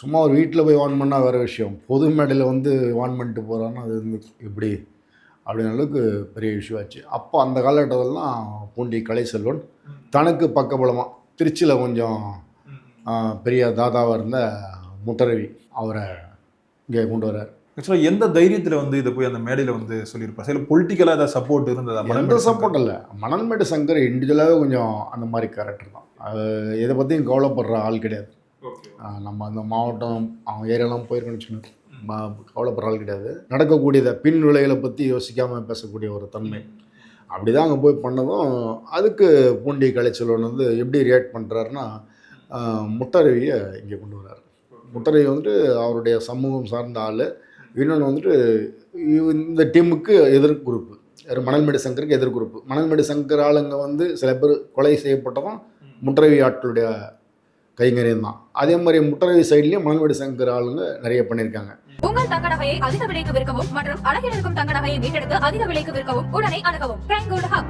சும்மா ஒரு வீட்டில் போய் வான் பண்ணால் வேறு விஷயம். பொது மேடையில் வந்து வான் பண்ணிட்டு போகிறான்னா அது வந்து எப்படி? அப்படின்ற அளவுக்கு பெரிய இஷ்யூ ஆச்சு. அப்போ அந்த காலகட்டத்திலலாம் பூண்டி கலைசெல்வன் தனக்கு பக்கபலமாக திருச்சியில் கொஞ்சம் பெரிய தாதாவாக இருந்த முத்தரவி அவரை இங்கே கொண்டு வர்றார். ஆக்சுவலாக எந்த தைரியத்தில் வந்து இதை போய் அந்த மேடையில் வந்து சொல்லியிருப்பார்? சில பொலிட்டிக்கலாக ஏதாவது சப்போர்ட் இருந்ததா? எந்த சப்போர்ட் இல்லை மணல்மேடு சங்கர் இண்டிவிஜுவலாகவே கொஞ்சம் அந்த மாதிரி கேரக்டர் தான். அது எதை பற்றியும் கவலைப்படுற ஆள் கிடையாது. நம்ம அந்த மாவட்டம் அவங்க ஏரியாலாம் போயிருக்கணும்னு வச்சுக்கோங்க. கவலைப்படுற ஆள் கிடையாது. நடக்கக்கூடியதை பின் விளைகளை பற்றி யோசிக்காமல் பேசக்கூடிய ஒரு தன்மை. அப்படி தான் அங்கே போய் பண்ணதும் அதுக்கு பூண்டி கலைச்செல்வன் வந்து எப்படி ரியாக்ட் பண்ணுறாருன்னா முட்டரவியை இங்கே கொண்டு வர்றாரு. முட்டரவி வந்துட்டு அவருடைய சமூகம் சார்ந்த ஆள். இன்னொன்று வந்துட்டு இந்த டீமுக்கு எதிர் குரூப்பு மணல்மேடு சங்கருக்கு எதிர்குறப்பு. மணல்மேடு சங்கர் ஆளுங்க வந்து சில பேர் கொலை செய்யப்பட்டதும் முட்டரவி ஆட்களுடைய கைங்கரியம் தான் அதே மாதிரி முட்டரவி சைட்லேயும் மணல்வெடி சங்கர் ஆளுங்க நிறைய பண்ணியிருக்காங்க. உங்கள் தங்க நகையை அதிக விலைக்கு விற்கவும் மற்றும் அழகில் இருக்கும் தங்க நகையை மீட்டெடுத்து அதிக விலைக்கு விற்கவும் உடனே அணுகவும்.